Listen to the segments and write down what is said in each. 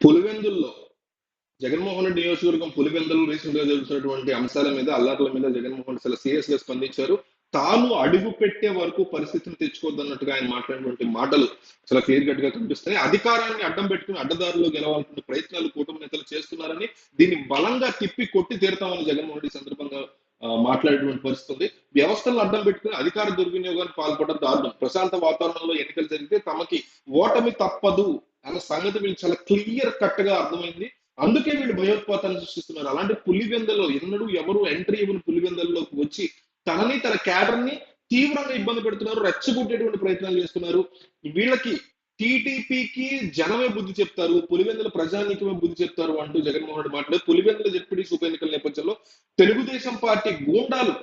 పులివెందుల్లో జగన్మోహన్ రెడ్డి నియోజకవర్గం పులివెందులు రీసెంట్గా జరుగుతున్నటువంటి అంశాల మీద అల్లర్ల మీద జగన్మోహన్ రెడ్డి చాలా సీరియస్గా స్పందించారు. తాను అడుగు పెట్టే వరకు పరిస్థితిని తెచ్చుకోవద్దన్నట్టుగా ఆయన మాట్లాడినటువంటి మాటలు చాలా క్లియర్ కట్గా కనిపిస్తాయి అధికారాన్ని అడ్డం పెట్టుకుని అడ్డదారులు గెలవాల్సిన ప్రయత్నాలు కూటమి నేతలు చేస్తున్నారని దీన్ని బలంగా తిప్పి కొట్టి తీరుతామని జగన్మోహన్ రెడ్డి సందర్భంగా మాట్లాడేటువంటి పరిస్థితి ఉంది. వ్యవస్థలను అడ్డం పెట్టుకుని అధికార దుర్వినియోగానికి పాల్పడడం దారుణం. ప్రశాంత వాతావరణంలో ఎన్నికలు జరిగితే తమకి ఓటమి తప్పదు. అన్న సంగతి వీళ్ళు చాలా క్లియర్ కట్గా అర్థమైంది. అందుకే వీళ్ళు భయోత్పాతాన్ని సృష్టిస్తున్నారు. అలాంటి పులివెందలో ఎన్నడూ ఎవరు ఎంట్రీ ఇవ్వని పులివెందల్లోకి వచ్చి తనని తన క్యాడర్ని తీవ్రంగా ఇబ్బంది పెడుతున్నారు రెచ్చగొట్టేటువంటి ప్రయత్నాలు చేస్తున్నారు. వీళ్ళకి టీడీపీకి జనమే బుద్ధి చెప్తారు పులివెందుల ప్రజానీకమే బుద్ధి చెప్తారు అంటూ జగన్మోహన్ రెడ్డి మాట్లాడారు. పులివెందుల జెడ్పీటీసీ ఉప ఎన్నికల నేపథ్యంలో తెలుగుదేశం పార్టీ గూండాలు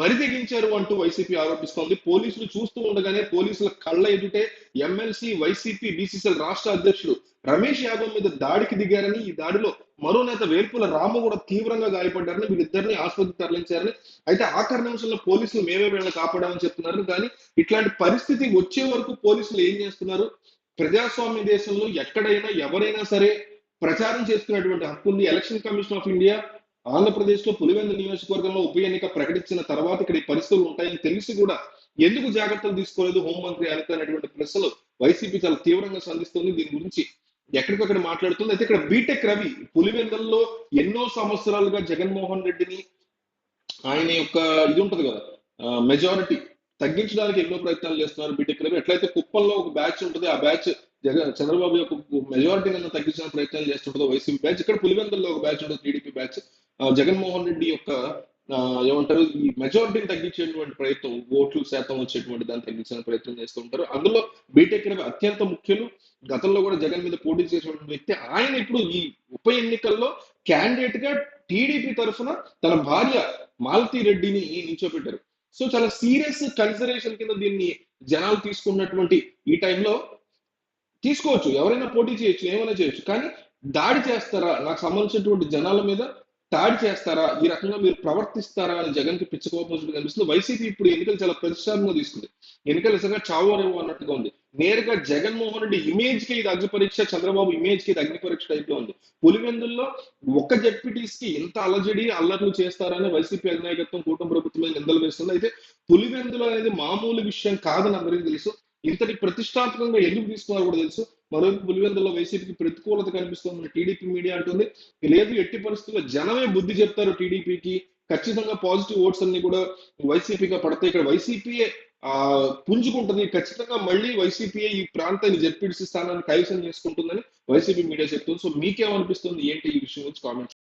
బరి తెగించారు అంటూ వైసీపీ ఆరోపిస్తోంది. పోలీసులు చూస్తూ ఉండగానే పోలీసుల కళ్ళ ఎదుటే ఎమ్మెల్సీ వైసీపీ బీసీసీఎల్ రాష్ట్ర అధ్యక్షుడు రమేష్ యాదవ్ మీద దాడికి దిగారని ఈ దాడిలో మరో నేత వేల్పుల రాము కూడా తీవ్రంగా గాయపడ్డారని వీళ్ళిద్దరిని ఆసుపత్రికి తరలించారని. అయితే ఆఖరి నిమిషంలో పోలీసులు మేమే వీళ్ళని కాపాడామని చెప్తున్నారు కానీ ఇట్లాంటి పరిస్థితి వచ్చే వరకు పోలీసులు ఏం చేస్తున్నారు? ప్రజాస్వామ్య దేశంలో ఎక్కడైనా ఎవరైనా సరే ప్రచారం చేసుకునేటువంటి హక్కు ఉంది. ఎలక్షన్ కమిషన్ ఆఫ్ ఇండియా ఆంధ్రప్రదేశ్లో పులివెందు నియోజకవర్గంలో ఉప ఎన్నిక ప్రకటించిన తర్వాత ఇక్కడ ఈ పరిస్థితులు ఉంటాయని తెలిసి కూడా ఎందుకు జాగ్రత్తలు తీసుకోలేదు హోంమంత్రి అనిత అనేటువంటి ప్రశ్నలు వైసీపీ చాలా తీవ్రంగా సంధిస్తుంది. దీని గురించి ఎక్కడికక్కడ మాట్లాడుతుంది. అయితే ఇక్కడ బీటెక్ రవి పులివెందుల్లో ఎన్నో సంవత్సరాలుగా జగన్మోహన్ రెడ్డిని ఆయన యొక్క ఇది ఉంటది కదా మెజారిటీ తగ్గించడానికి ఎన్నో ప్రయత్నాలు చేస్తున్నారు బీటెక్ రవి. ఎట్లయితే కుప్పంలో ఒక బ్యాచ్ ఉంటుంది ఆ బ్యాచ్ జగన్ చంద్రబాబు యొక్క మెజారిటీ కన్నా తగ్గించడానికి ప్రయత్నాలు చేస్తుంటుందో వైసీపీ బ్యాచ్. ఇక్కడ పులివెందుల్లో ఒక బ్యాచ్ ఉంటుంది టీడీపీ బ్యాచ్. జగన్మోహన్ రెడ్డి యొక్క ఏమంటారు ఈ మెజారిటీని తగ్గించేటువంటి ప్రయత్నం ఓట్లు శాతం వచ్చేటువంటి దాన్ని తగ్గించే ప్రయత్నం చేస్తూ ఉంటారు. అందులో బీటెక్ అత్యంత ముఖ్యులు గతంలో కూడా జగన్ మీద పోటీ చేసినటువంటి వ్యక్తి ఆయన ఇప్పుడు ఈ ఉప ఎన్నికల్లో క్యాండిడేట్గా టీడీపీ తరఫున తన భార్య మాలతి రెడ్డిని నిల్చోపెట్టారు. సో చాలా సీరియస్ కన్సిడరేషన్ కింద దీన్ని జనాలు తీసుకున్నటువంటి ఈ టైంలో తీసుకోవచ్చు. ఎవరైనా పోటీ చేయొచ్చు ఏమైనా చేయొచ్చు కానీ దాడి చేస్తారా? నాకు సంబంధించినటువంటి జనాల మీద తాడి చేస్తారా? ఈ రకంగా మీరు ప్రవర్తిస్తారా అని జగన్కి పిచ్చకోపోసినట్టు కనిపిస్తుంది. వైసీపీ ఇప్పుడు ఎన్నికలు చాలా ప్రతిష్టాత్మకంగా తీసుకుంది. ఎన్నికలు నిజంగా చావో రేవో అన్నట్టుగా ఉంది. నేరుగా జగన్మోహన్ రెడ్డి ఇమేజ్కి ఇది అగ్ని పరీక్ష చంద్రబాబు ఇమేజ్కి ఇది అగ్ని పరీక్ష టైప్లో ఉంది. పులివెందుల్లో ఒక్క జడ్పీటీస్కి ఎంత అలజడి అల్లర్లు చేస్తారని వైసీపీ అధినాయకత్వం కూటమి ప్రభుత్వం నిందలు వేస్తుంది. అయితే పులివెందులు అనేది మామూలు విషయం కాదని అందరికీ తెలుసు. ఇంతటి ప్రతిష్టాత్మకంగా ఎందుకు తీసుకున్నారు కూడా తెలుసు. మరోవైపు పులివెందుల్లో వైసీపీకి ప్రతికూలత కనిపిస్తోంది టీడీపీ మీడియా అంటుంది. లేదు ఎట్టి పరిస్థితుల్లో జనమే బుద్ధి చెప్తారు టీడీపీకి. ఖచ్చితంగా పాజిటివ్ ఓట్స్ అన్ని కూడా వైసీపీగా పడతాయి. ఇక్కడ వైసీపీయే ఆ పుంజుకుంటది. ఖచ్చితంగా మళ్ళీ వైసీపీయే ఈ ప్రాంతాన్ని జడ్పీటీసీ స్థానాన్ని కైవసం చేసుకుంటుందని వైసీపీ మీడియా చెప్తుంది. సో మీకేమనిపిస్తుంది? ఏంటి ఈ విషయం గురించి కామెంట్